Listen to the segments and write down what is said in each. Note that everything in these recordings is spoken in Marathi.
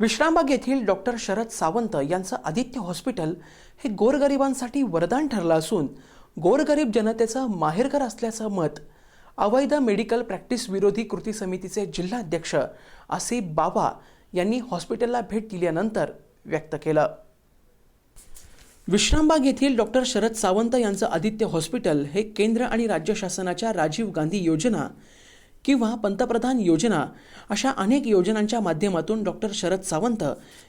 विश्रामबाग येथील डॉक्टर शरद सावंत यांचं आदित्य हॉस्पिटल हे गोरगरिबांसाठी वरदान ठरलं असून गोरगरीब जनतेचं माहेरघर असल्याचं मत अवैध मेडिकल प्रॅक्टिस विरोधी कृती समितीचे जिल्हाध्यक्ष आसिफ बाबा यांनी हॉस्पिटलला भेट दिल्यानंतर व्यक्त केलं. विश्रामबाग येथील डॉक्टर शरद सावंत यांचं आदित्य हॉस्पिटल हे केंद्र आणि राज्य शासनाच्या राजीव गांधी योजना किंवा पंतप्रधान योजना अशा अनेक योजनांच्या माध्यमातून डॉक्टर शरद सावंत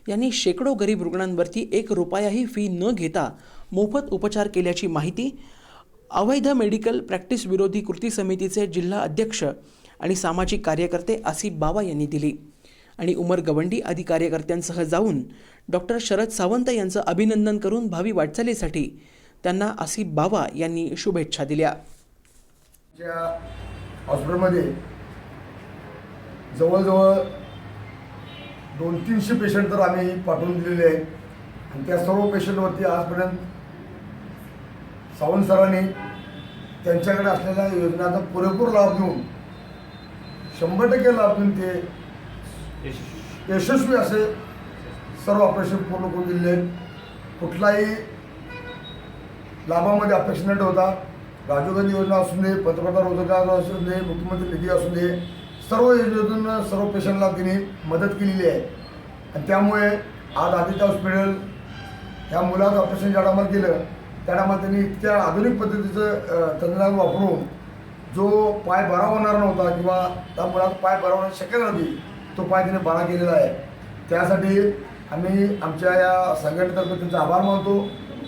यांनी शेकडो गरीब रुग्णांवरती एक रुपयाही फी न घेता मोफत उपचार केल्याची माहिती अवैध मेडिकल प्रॅक्टिस विरोधी कृती समितीचे जिल्हा अध्यक्ष आणि सामाजिक कार्यकर्ते आसिफ बाबा यांनी दिली. आणि उमर गवंडी आदी कार्यकर्त्यांसह जाऊन डॉक्टर शरद सावंत यांचं अभिनंदन करून भावी वाटचालीसाठी त्यांना आसिफ बाबा यांनी शुभेच्छा दिल्या. हॉस्पिटलमध्ये जवळजवळ दोन तीनशे पेशंट तर आम्ही पाठवून दिलेले आहेत. आणि त्या सर्व पेशंटवरती आजपर्यंत सावंत सरांनी त्यांच्याकडे असलेल्या योजनांचा पुरेपूर लाभ घेऊन शंभर टक्के लाभ घेऊन ते यशस्वी असे सर्व ऑपरेशन पूर्ण करून दिलेले आहेत. कुठलाही लाभामध्ये अपेक्षा न ठेवता राजीव गांधी योजना असू दे पंतप्रधान रोजगार असू दे मुख्यमंत्री निधी असू दे सर्व योजनेतून सर्व पेशंटला तिने मदत केलेली आहे. आणि त्यामुळे आज आदित्य हॉस्पिटल ह्या मुलाचं ऑपरेशन ज्या टायमाला केलं त्या टायमाला त्यांनी इतक्या आधुनिक पद्धतीचं तंत्रज्ञान वापरून जो पाय बरा होणार नव्हता किंवा त्या मुलाचा पाय बरा होण्याची शक्यता नव्हती तो पाय तिने बरा केलेला आहे. त्यासाठी आम्ही आमच्या या संघटनेतर्फे त्यांचा आभार मानतो.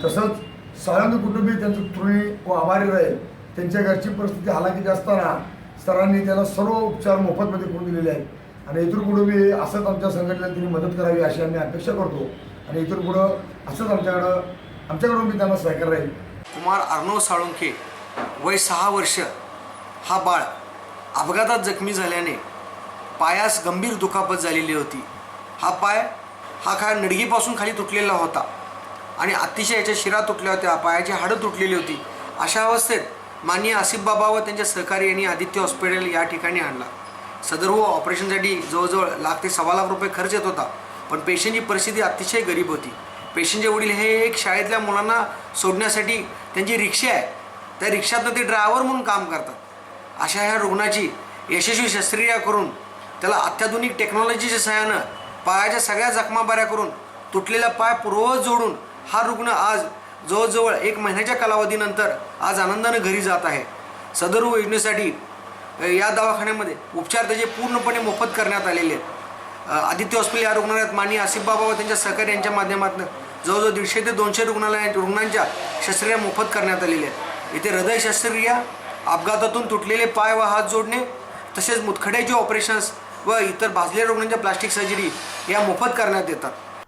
तसंच साळंग कुटुंबीय त्यांचं तृणी व आभारी राहील. त्यांच्या घरची परिस्थिती हालाकीची असताना सरांनी त्याला सर्व उपचार मोफतमध्ये करून दिलेले आहेत. आणि इतर कुटुंबी असंच आमच्या संघटनेला त्यांनी मदत करावी अशी आम्ही अपेक्षा करतो. आणि इतर पुढं असंच आमच्याकडं आमच्याकडून मी त्यांना सहकार्य राहील. कुमार अर्णव साळुंखे वय सहा वर्ष. हा बाळ अपघातात जखमी झाल्याने पायास गंभीर दुखापत झालेली होती. हा पाय हा काय नडगीपासून खाली तुटलेला होता. आणि अतिशय याच्या शिरा तुटल्या होत्या पायाची हाडं तुटलेली होती. अशा अवस्थेत माननीय आसिफ बाबा व त्यांच्या सहकारी यांनी आदित्य हॉस्पिटल या ठिकाणी आणला. सदर व ऑपरेशनसाठी जवळजवळ लाख ते सव्वा लाख रुपये खर्च येत होता पण पेशंटची परिस्थिती अतिशय गरीब होती. पेशंटचे वडील हे एक शाळेतल्या मुलांना सोडण्यासाठी त्यांची रिक्षा आहे. त्या रिक्षातनं ते ड्रायव्हर म्हणून काम करतात. अशा ह्या रुग्णाची यशस्वी शस्त्रक्रिया करून त्याला अत्याधुनिक टेक्नॉलॉजीच्या सहाय्यानं पायाच्या सगळ्या जखमा बऱ्या करून तुटलेला पाय पूर्ववत जोडून हा रुग्ण आज जवळजवळ एक महिन्याच्या कालावधीनंतर आज आनंदानं घरी जात आहे. सदर योजनेसाठी या दवाखान्यामध्ये उपचार त्याचे पूर्णपणे मोफत करण्यात आलेले आहेत. आदित्य हॉस्पिटल या रुग्णालयात मानी आसिफ बाबा व त्यांच्या सहकारी यांच्या माध्यमातून जवळजवळ दीडशे ते दोनशे रुग्णालया रुग्णांच्या शस्त्रक्रिया मोफत करण्यात आलेल्या आहेत. इथे हृदय शस्त्रक्रिया अपघातातून तुटलेले पाय व हात जोडणे तसेच मुतखड्याचे ऑपरेशन्स व इतर भाजलेल्या रुग्णांच्या प्लास्टिक सर्जरी या मोफत करण्यात येतात.